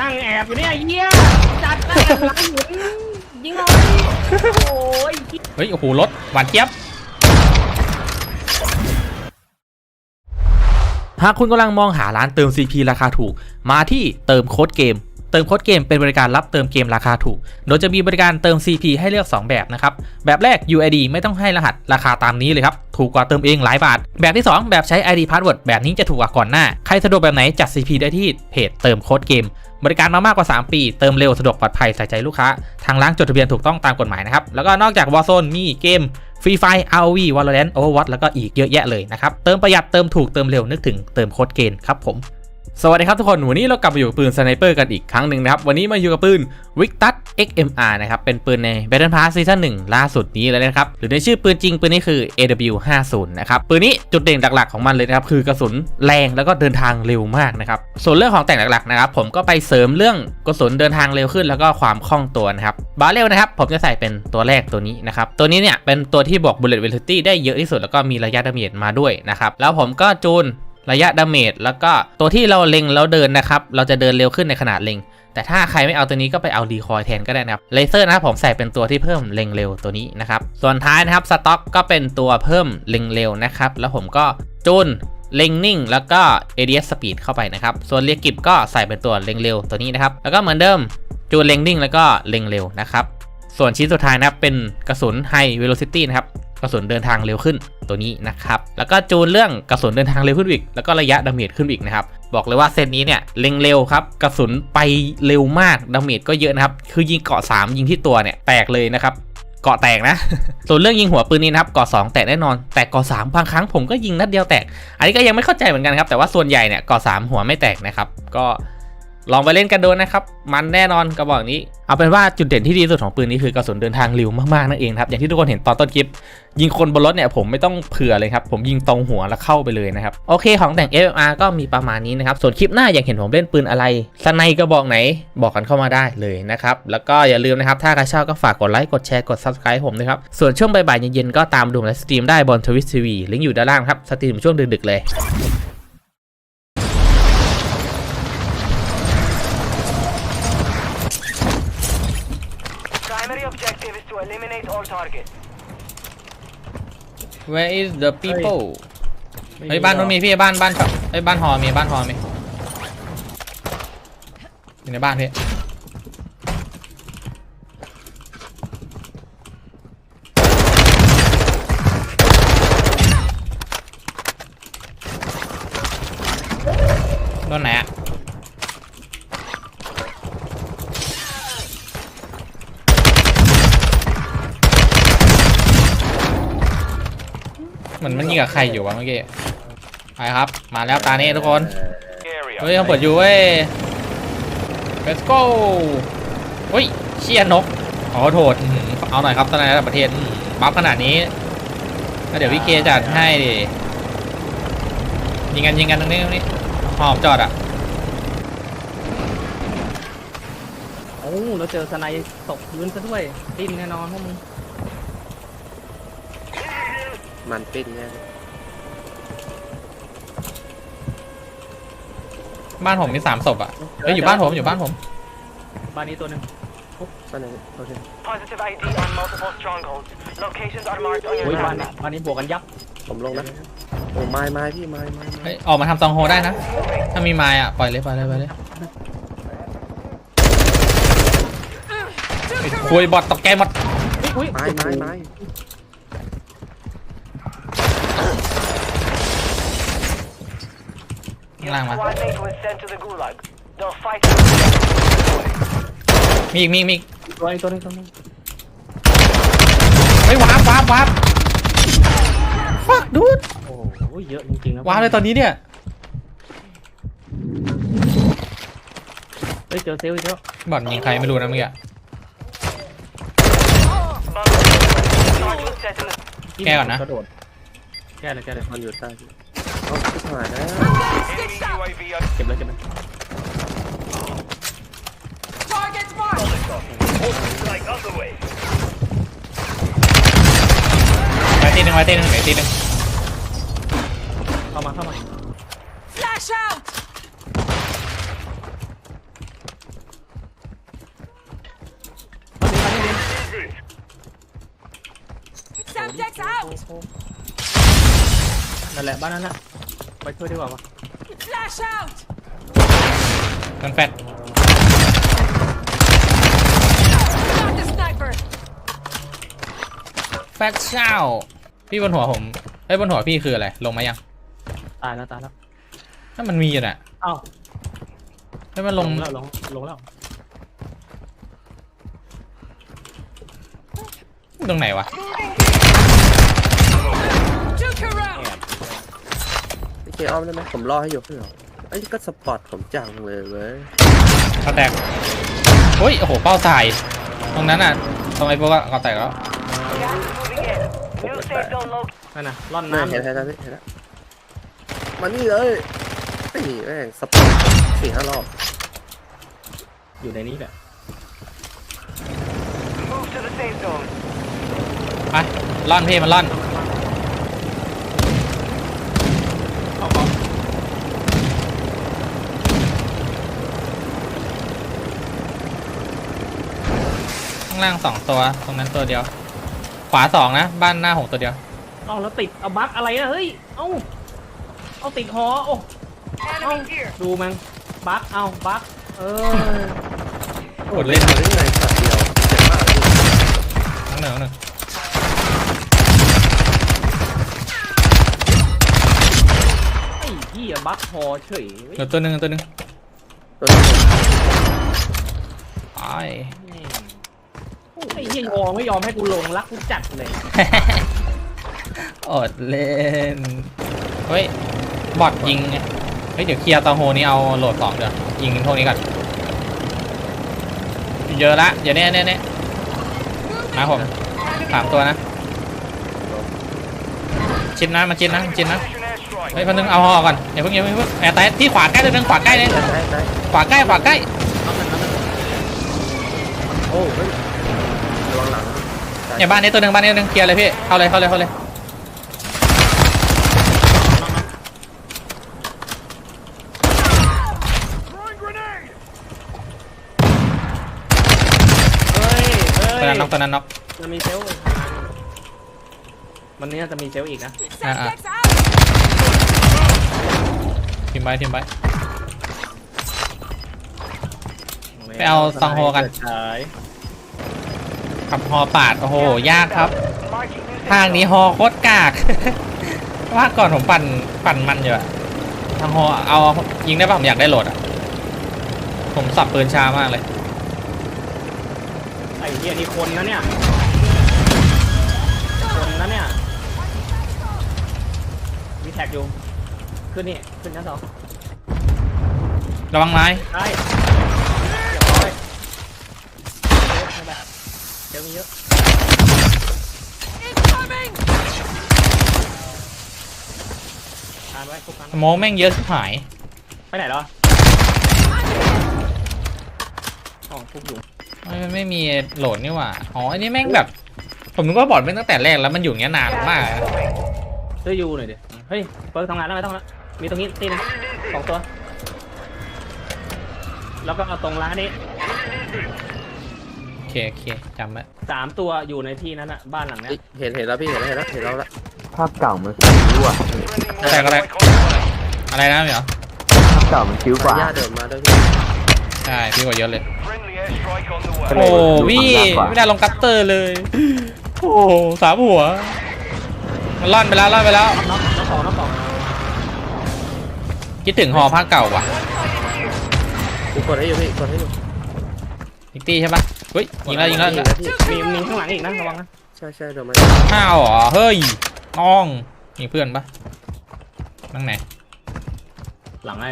นั่งแอบอยู่เนี่ยไอ้เหี้ยจัดนั่งแอบหลังหินยิงหน่อยโอ้ยเฮ้ย โอ้โห รถ หวานเจี๊ยบ หากคุณกำลังมองหาร้านเติม CP ราคาถูก มาที่เติมโค้ดเกม เติมโค้ดเกมเป็นบริการรับเติมเกมราคาถูก โดยจะมีบริการเติม CP ให้เลือก 2 แบบนะครับ แบบแรก UID ไม่ต้องให้รหัสราคาตามนี้เลยครับ ถูกกว่าเติมเองหลายบาท แบบที่ 2 แบบใช้ ID Password แบบนี้จะถูกกว่าก่อนหน้า ใครสะดวกแบบไหนจัด CP ได้ที่เพจเติมโค้ดเกม บริการมามากกว่า 3 ปี เติมเร็วสะดวกปลอดภัยใส่ใจลูกค้า ทางร้านจดทะเบียนถูกต้องตามกฎหมายนะครับ แล้วก็นอกจากวอลโซนมีเกมฟรีไฟอาวีวอลเลนโอเวอร์วอตแล้วก็อีกเยอะแยะเลยนะครับ เติมประหยัดเติมถูกเติมเร็วนึกถึงเติมโค้ดเกณฑ์ครับผม สวัสดีครับทุกคน วันนี้เรากลับมาอยู่กับปืนสไนเปอร์กันอีกครั้งหนึ่งนะครับ วันนี้มาอยู่กับปืน Victus XMR นะครับ เป็นปืนใน Battle Pass Season 1 ล่าสุดนี้เลยนะครับ หรือในชื่อปืนจริงปืนนี้คือ AW50 นะครับ ปืนนี้จุดเด่นหลักๆของมันเลยนะครับ คือกระสุนแรงแล้วก็เดินทางเร็วมากนะครับ ส่วนเรื่องของแต่งหลักๆนะครับ ผมก็ไปเสริมเรื่องกระสุนเดินทางเร็วขึ้น แล้วก็ความคล่องตัวนะครับ บาเรลนะครับผมจะใส่เป็นตัวแรกตัวนี้นะครับ ตัวนี้เนี่ยเป็นตัวที่บอก Bullet Velocity ได้เยอะที่สุดแล้วก็มีระยะดาเมจมาด้วยนะครับ แล้วผมก็จูน ระยะดาเมจแล้วก็ตัวที่เราเล็งแล้วเดินนะครับ เราจะเดินเร็วขึ้นในขณะเล็ง แต่ถ้าใครไม่เอาตัวนี้ก็ไปเอาดีคอยแทนก็ได้นะครับเลเซอร์นะครับผมใส่เป็นตัวที่เพิ่มเล็งเร็วตัวนี้นะครับส่วนท้ายนะครับสต็อกก็เป็นตัวเพิ่มเล็งเร็วนะครับแล้วผมก็จูนเล็งนิ่งแล้วก็ ADS speed เข้าไปนะครับ ส่วนเรียกิบก็ใส่เป็นตัวเล็งเร็วตัวนี้นะครับ แล้วก็เหมือนเดิมจูนเล็งนิ่งแล้วก็เล็งเร็วนะครับ ส่วนชิ้นสุดท้ายนะเป็นกระสุน High Velocity นะครับ กระสุนเดินทางเร็วขึ้นตัวนี้นะครับ แล้วก็จูนเรื่องกระสุนเดินทางเร็วขึ้นอีก แล้วก็ระยะดาเมจขึ้นอีกนะครับ บอกเลยว่าเซตนี้เนี่ยเล็งเร็วครับ กระสุนไปเร็วมาก ดาเมจก็เยอะนะครับ คือยิงเกาะ 3 ยิงที่ตัวเนี่ยแตกเลยนะครับเกาะแตกนะ ส่วนเรื่องยิงหัวปืนนี้นะครับเกาะ2แตกแน่นอน แต่เกาะ3บางครั้งผมก็ยิงนัดเดียวแตก อันนี้ก็ยังไม่เข้าใจเหมือนกันครับ แต่ว่าส่วนใหญ่เนี่ยเกาะ3หัวไม่แตกนะครับ ก็ ลองไปเล่นกันดูนะครับ มันแน่นอนกระบอกนี้ เอาเป็นว่าจุดเด่นที่ดีสุดของปืนนี้คือกระสุนเดินทางเร็วมากๆนั่นเองครับ อย่างที่ทุกคนเห็นตอนต้นคลิป ยิงคนบนรถเนี่ยผมไม่ต้องเผื่อเลยครับ ผมยิงตรงหัวแล้วเข้าไปเลยนะครับ โอเคของแต่ง FMR ก็มีประมาณนี้นะครับ ส่วนคลิปหน้าอยากเห็นผมเล่นปืนอะไรสไนกระบอกไหนบอกกันเข้ามาได้เลยนะครับ แล้วก็อย่าลืมนะครับถ้าใครชอบก็ฝากกดไลค์กดแชร์กด subscribe ผมนะครับ ส่วนช่วงบ่ายๆเย็นๆก็ตามดูไลฟ์สตรีมได้บนทวิตทีวีลิงก์อยู่ด้านล่างครับสตรีมช่วงดึกๆเลย Where is the people เฮ้ยบ้านนู้นมีพี่บ้านบ้านเฮ้ยบ้านหอมีบ้านหอมีอยู่ในบ้านพี่โดนไหนอะเหมือนมันยิง กับใครอยู่วะเมื่อกี้ไปครับ มาแล้วตานี้ทุกคน Area. เฮ้ยเขาเปิดอยู่เว้ย let's go เฮ้ยเชียนกขอโทษอื้อหือเอาหน่อยครับตอนในระดับประเทศอื้อหือบัฟขนาดนี้ก็เดี๋ยวพี่เคจัดให้ดิยิงกันยิงกันตรงนี้ตรงนี้หอบจอดอะโอ้เราเจอสไนด์ตกพื้นซะด้วยดิ้นแน่นอนพวกมึงมันปิ้นเนี่ย บ้านผมมีสามศพอะเฮ้ยอยู่บ้านผมอยู่บ้านผมบ้านนี้ตัวหนึ่งบ้านไหนโอเค Positive ID on multiple strongholds. Locations are marked on โอ้ย your บ้าน map. นี้บ้านนี้บวกกันยับผมลงนะโอ้ไม้ไม้พี่ไม้ไม้ไม้เฮ้ยออกมาทำซองโฮได้นะ ถ้ามีไม้อะปล่อยเลยปล่อยเลยปล่อยเลยไอ้คุยบอทตกแกหมดอุ้ยไม้ไม้ไม้างล่างมา Squad mate was sent to the gulag. They'll fight. มีอีกมีอีกมีอีกตัวอีกตัวหนึงตัวหนึงเฮ้ยวาร์ปวาร์ปวาร์ปฟักดูดโอ้โหเยอะจริงๆนะวาร์ปเลยตอนนี้เนี่ย เฮ้ยเจอเซลล์อีกแล้วบอทยิงใครไม่รู้นะเมื่อกี้ Charge was set in the แก้ก่อนนะ กระโดดแก้เลยแก้เลยมันอยู่ใต้พี่เอาชิบหายแล้ว ไปก็บเลยเก็บเลยตีหนึ่งไปตีหนึ่งไปตีหนึ่งเข้ามาเข้ามา Flash out. out นั่นแหละบ้านนั้นแหละไปช่วยดีกว่าวะ มันแฟดแฟดเช้าพี่บนหัวผมไอ้ยบนหัวพี่คืออะไร ลงมายังตายแล้วตายแล้วถ้ามันมีอยู่น่ะเอ้าให้มันลงแล้วลงลงแล้วตรงไหนวะพี่เคอ้อมได้ไหมผมรอให้อยู่พี่เหรอ ไอ้ยก็สปอร์ตผมจังเลยเว้ยก็แตกโอ้ย โอ้โห เป้าสายตรงนั้นอะตรงไอ้พวกก็แตกแล้ว Gas is moving in. New safe zone located. นั่นน่ะร่อนน่าน้ำเห็นเห็นแล้วพี่เห็นแล้วมานี่เลยนี่แม่งสปอร์ตสี่ห้ารอบอยู่ในนี้แหละ Move to the safe zone. ไปล่อนพี่มันล่อน เอาเอา ข้างล่างสองตัว ตรงนั้นตัวเดียว ขวาสองนะ บ้านหน้าหกตัวเดียวเอาแล้วติดเอาบั๊กอะไรอะเฮ้ย เอาเอาติดหอโอ้เอาดูมันบั๊กเอาบั๊กเออกดเล่นได้ไงสัตว์เดียวเจ็บมากพี่ทั้งหนึ่งทั้งหนึ่งไอ้เหี้ยบั๊กหอเฉยเว้ยเหลือตัวหนึ่งตัวหนึ่งตัวนี้ผมไปแม่ง ไอ้เหี้ยหอไม่ยอมให้กูลงรักกูจัดเลย อดเล่น เฮ้ย บอดยิงไงเฮ้ย เดี๋ยวเคลียร์ตอโฮนี้เอาโหลดสองเดี๋ยวยิงพวกนี้ก่อน เยอะละ เดี๋ยวเนี้ยเนี้ยเนี้ยมาผมสามตัวนะ ชิดนะมาชิดนะมาชิดนะ Precision airstrike. เฮ้ยคนนึงเอาหอก่อนอย่าเพิ่งอย่าเพิ่งอย่าเพิ่งแอบตายที่ขวาใกล้ตัวนึงขวาใกล้เลยได้ได้ได้ขวาใกล้ขวาใกล้ โอ้เฮ้ย ระวังหลังนะเนี่ยบ้านนี้ตัวหนึ่งบ้านนี้ตัวหนึ่งเคลียร์เลยพี่ เข้าเลยเข้าเลยเข้าเลยเฮ้ยเฮ้ตัวนั้นน็อกยตัวนั้นน็อกมันมีเซลล์มันเนี่ยจะมีเซลล์อีกนะอ่าอ่าทีมไปทีมไปไปเอาซองโฮกันใช่ขับฮอปาด โอ้โห ยากครับ Marking new safe ทาง zone. นี้ฮอโคตรกาก ว่าก่อนผมปั่นปั่นมันอยู่อะทางฮอเอายิงได้ป่ะผมอยากได้โหลดอะผมสับปืนช้ามากเลย ไอ้เหี้ยนี่คนนะเนี่ย คนนะเนี่ย มีแท็กอยู่ ขึ้นนี่ ขึ้นชั้นสองระวังไม้ได้เรียบร้อยเยอะไม่ได้เดี๋ ยวมีเยอะทานไว้ทุกครั้งสโมองแม่งเยอะชิบหาย ไปไหนแล้วอ๋อทุกอยู่ไม่ไม่มีโหลดนี่หว่า อ๋อ อันนี้แม่งแบบ ผมนึกว่าบอร์ดเป็นตั้งแต่แรกแล้วมันอยู่อย่างเงี้ยนานมากนะช่วยยูหน่อยดิ เฮ้ยเปิร์กทำงานแล้วไม่ต้องแล้วมีตรงนี้ตีหนึงสองตัว แล้วก็เอาตรงร้านนี้โอ เคโอเคจำไว้สามตัวอยู่ในที่นั้นอะบ้านหลังเนี้เฮ้ยยเห็นเห็นแล้วพี่เห็นแล้วเห็นแล้วเห็นแล้วละภาพเก่ามันคิ้วอะ Friendly Tag mortar alert. strike on the way. อะไรนะเหรอภาพเก่ามันคิ้วกว่าญาติเดินมาด้วยพี่ใช่พี่กว่าเยอะเลย Friendly airstrike on the ก็ way. เลยโอ้ดูพี่ความยากกว่าไม่ได้ลงกัตเตอร์เลย โอ้สามหัวมันล่อนไปแล้วล่อนไปแล้วน้องน้องสองน้องสองคิดถึงหอภาคเก่าว่ะกูกดให้อยู่พี่กดให้อยู่นิกตี้ใช่ปะ เฮ้ยยิงแล้วยิงแล้วยิงแล้วพี่มีมีข้างหลังอีกนะระวังนะใช่ใช่เดี๋ยวมาห้าวเหรอเฮ้ยน้องมีเพื่อนปะนั่งไหนหลังไอ้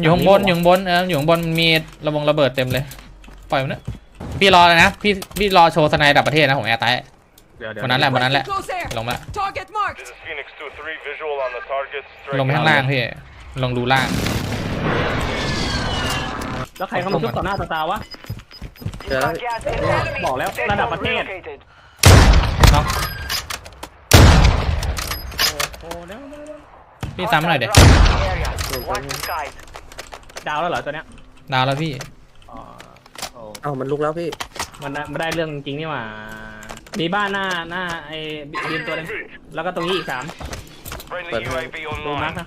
อยู่ข้างบนอยู่ข้างบนเอออยู่ข้างบนมีระบงระเบิดเต็มเลยปล่อยมันเนอะพี่รอเลยนะพี่พี่รอโชว์สไนด์ดับประเทศนะผมแอร์ไตเดี๋ยวเดี๋ยววันนั้นแหละวันนั้นแหละ Close air. ลงมา Target marked. This is Phoenix 2-3 visual on the target. ลงไปข้างล่างพี่ลงดูล่างแล้วใครเขามาชุบต่อหน้าต่อตาวะ เจอแล้ว Got gas inbound. บอกแล้ว Safe ระดับ zone ประเทศ relocated. น้องโอ้เดี๋ยวเดี๋ยวเดี๋ยวพี่ซ้ำหน่อยเดี๋ยว Hostile dropping in the area. Watch the skies. ดาวแล้วเหรอตัวเนี้ยดาวแล้วพี่ อ๋อโอ้เอ้ามันลุกแล้วพี่ มันได้มันได้เรื่องจริงนี่หว่า มีบ้านหน้าหน้าไอ้บีมตัวหนึงแล้วก็ตรงนี้อีกสาม Friendly UAV ดูมาร์ก online. นะ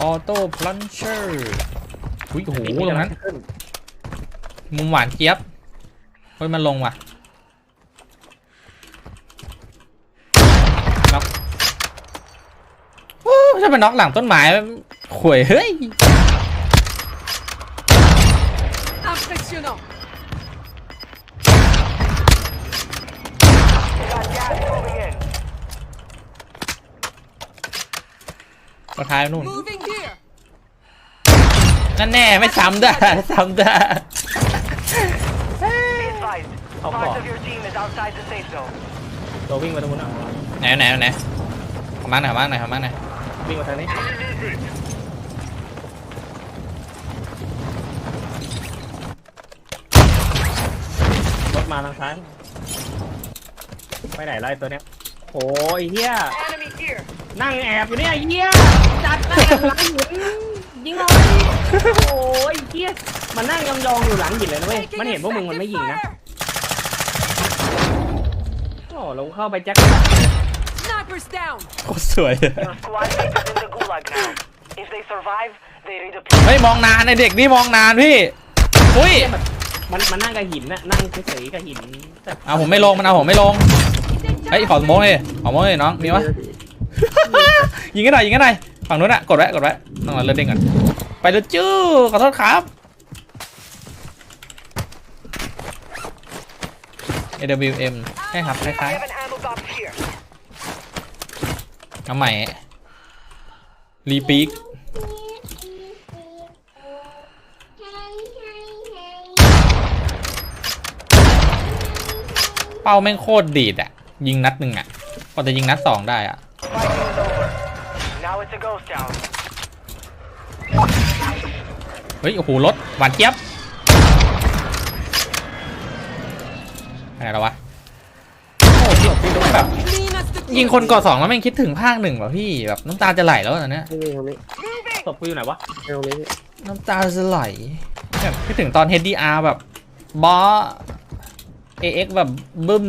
ออโต้พลันเชอร์อุ้ยโอ้โหมีตรงนั้นขึ้นมุมหวานเจี๊ยบเฮ้ยมันลงว่ะน็อกโอ้จะไปน็อกหลังต้นไม้ข่วยเฮ้ย Impressionnant. Got gas moving in. กระท้ายนู่น Moving here. นั่นแน่ไม่ซ้ำด้วยซ้ำด้วย Be advised, Oh, part fuck. of your team is outside the safe zone. ตัววิ่งมาตรงนู้นอะไหนไหนไหนขอมากหน่อยขอมากหน่อยขอมากหน่อยวิ่งมาทางนี้รถมาทางซ้ายไปไหนไล่ตัวเนี้ยโอ้ยเฮีย Enemy here. นั่งแอบอยู่เนี่ยเฮียจัดนั่งแอบหลังหินยิงเลยโอ้ยเฮียมันนั่งยองๆอยู่หลังหินเลยนะเว้ย Taking มันเห็นพวกมึงมันไม่ยิงนะ effective โอ้เราเข้าไปแจ็ค fire. Snipers down. โคตรสวย Your squad mate is in the gulag now. If they survive, they redeploy. เฮ้ยมองนานไอเด็กนี่มองนานพี่อุ้ยมันมันนั่งกับหินนะนั่งเฉยๆกับหินแต่เอาผมไม่ลงมันเอาผมไม่ลง เฮ้ยขอสโมองเลยขอสโมองเลยน้องมีวะ ยิงกันหน่อยยิงกันหน่อยฝั่งนู้นอะกดไว้กดไว้ต้องเอาเลือดเด้งก่อนไปเลยจู้ขอโทษครับ AWM ใช่ครับคล้ายๆเอาใหม่รีปีกเป้าแม่งโคตรดีดอะยิงนัดหนึ่งอะกว่าจะยิงนัดสองได้อะ เฮ้ย โอ้โห รถ หวานเจี๊ยบไปไหนแล้ววะ โอ้พี่พี่แบบ Clean as the ยิงคนก่อสองแล้วแม่งคิดถึงภาคหนึ่งว่ะพี่ แบบน้ำตาจะไหลแล้วตอนเนี้ยนี่นี่ตรงนี้ศพกูอยู่ไหนวะตรงนี้น้ำตาจะไหลแบบคิดถึงตอน HDR แบบบอส AX แบบบึ้ม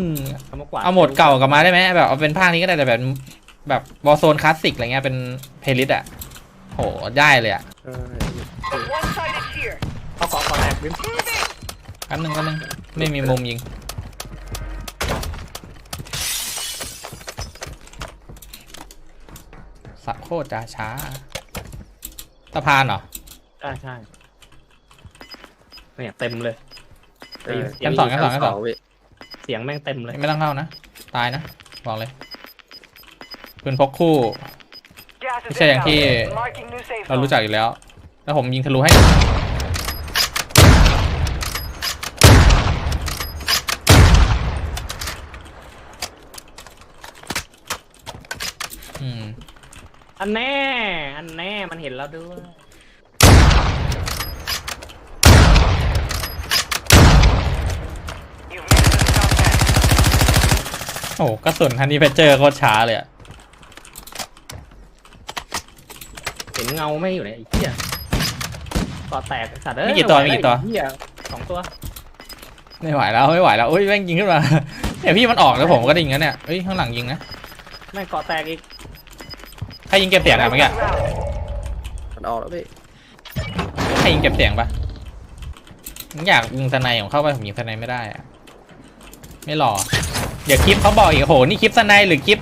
เอามากวาดเอาโหมดเก่ากลับมาได้ไหมแบบเอาเป็นภาคนี้ก็ได้แต่แบบ แบบวอลโซนคลาสสิกอะไรเงี้ยเป็นเพลย์ลิสอะโหได้เลยอะใช่ One side is here. เอาขอขอแตกบิมกันหนึ่งกันหนึ่งไม่มีมุมยิง สับโคตรจะช้าสะพานเหรอใช่ใช่เนี่ยเต็มเลยเออชั้นสองชั้นสองชั้นสอง เว้ยเสียงแม่งเต็มเลย ไม่ต้องเข้านะ ตายนะ บอกเลย ปืนพกคู่ Gas is ไม่ใช่อย่างที่ inbound. Marking new safe เรา zone. รู้จักอยู่แล้ว แล้วผมยิงทะลุให้ อืม อันแน่ อันแน่มันเห็นแล้วด้วย You've made it to the top 10. โอ้โหกระสุนฮันนี่เพเจอร์โคตรช้าเลยอะ เห็ นเงาไม่อยู่เนี่ยไอ้เหี้ยก่อแตกไอ้สัตว์เอ้ยมีกี่ตัวไหมีกี่ตัวไอ้เหี้ยสองตัวไม่ไหวแล้วไม่ไหวแล้วอุ้ยแม่งยิงขึ้นมาเนี่ยพี่มันออกแล้วผมก็ได้ยิงแล้วเนี่ยเอ้ยข้างหลังยิงนะแม่งก่อแตกอีกใครยิงเก็บเสียงอะเมื่อกี้ Round. มันออกแล้วพี่ใครยิงเก็บเสียงปะผมอยากยิงสไนของเข้าไปผมยิงสไนไม่ได้อะไม่หล่อเดี๋ยวคลิปเขาบอกอีกโอ้โหนี่คลิปสไนหรือคลิป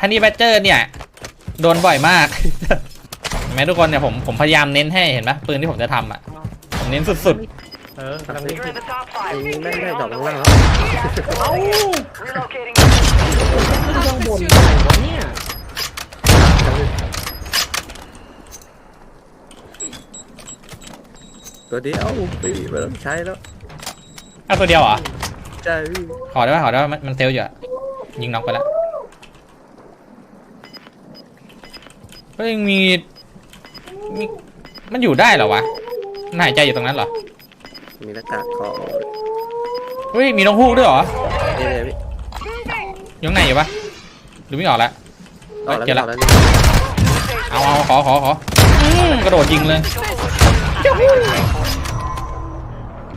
ฮันนี่แบเจอร์เนี่ย โดนบ่อยมากเห็น ไหมทุกคนเนี่ยผมผมพยายามเน้นให้เห็นปะปืนที่ผมจะทำอะผมเน้นสุดเออกำลังวิ่ง You're in the top ไอ้ five. นี่แม่งได้ You're ดอก on the ข้างล่าง way. แล้ว Relocating. ข้างบนอะไรวะเนี่ยตัวเดียวพี่ไม่ต้องใช้แล้วๆเอาตัวเดียวเหรอใช่พี่ขอได้ปะขอได้ปะมันมันเซลลอยู่อะยิงน็อกไปแล้วเฮ้ยมี มีมันอยู่ได้เหรอวะมันหายใจอยู่ตรงนั้นเหรอ มีหน้ากากขอเฮ้ย มีนกฮูกด้วยเหรอยังไงอยู่ปะหรือไม่ออกแล้วเจอละ ต่แล้วเอาเอาขอขอขอกระโดดยิงเลย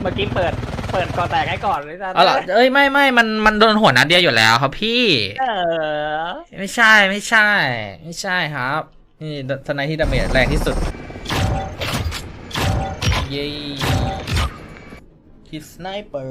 เมื่อกี้เปิด เปิดก่อนแตกให้ก่อนเลยนะเาล่ะเอ้ยไม่ไม่มันมันโดนหัวนัดเดียวอยู่แล้วครับพี่ เออ ไม่ใช่ไม่ใช่ ไม่ใช่ครับ นี่สไนายที่ดาเมจแรงที่สุด เย้คิสไนเปอร์